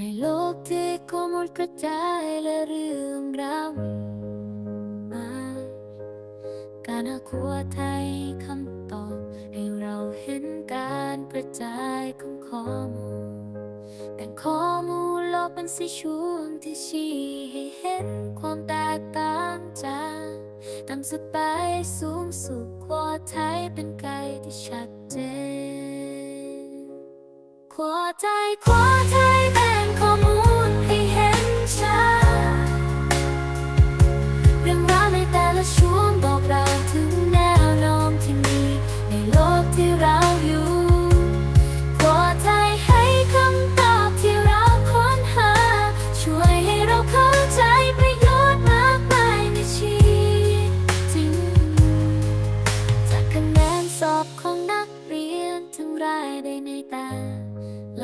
ในโลกที่ข้อมูลกระจายและเรื่องราวมากการหาคัวไทยคำตอบให้เราเห็นการกระจายของข้อมูลแต่ข้อมูลโลกเป็นสีช่วงที่ชี้ให้เห็นความแตกต่างจากตามสไตล์สูงสุดคัวไทยเป็นไกด์ที่ชัดเจนคัวไทยคัวไทย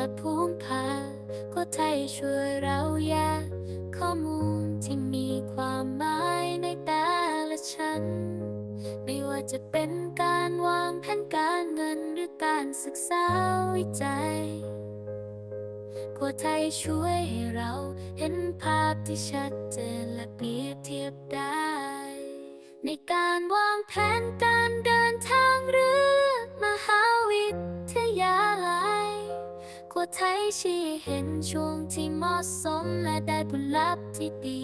และภูมิภาก็ไทยช่วยเราแยกข้อมูลที่มีความหมายในแต่ละชั้น ไม่ว่าจะเป็นการวางแผนการเงินหรือการศึกษาวิจัยกว่าไทยช่วยให้เราเห็นภาพที่ชัดเจนและเปรียบเทียบได้ ในการวางแผนการ ชี้เห็นช่วงที่เหมาะสมและได้ผลลัพธ์ที่ดี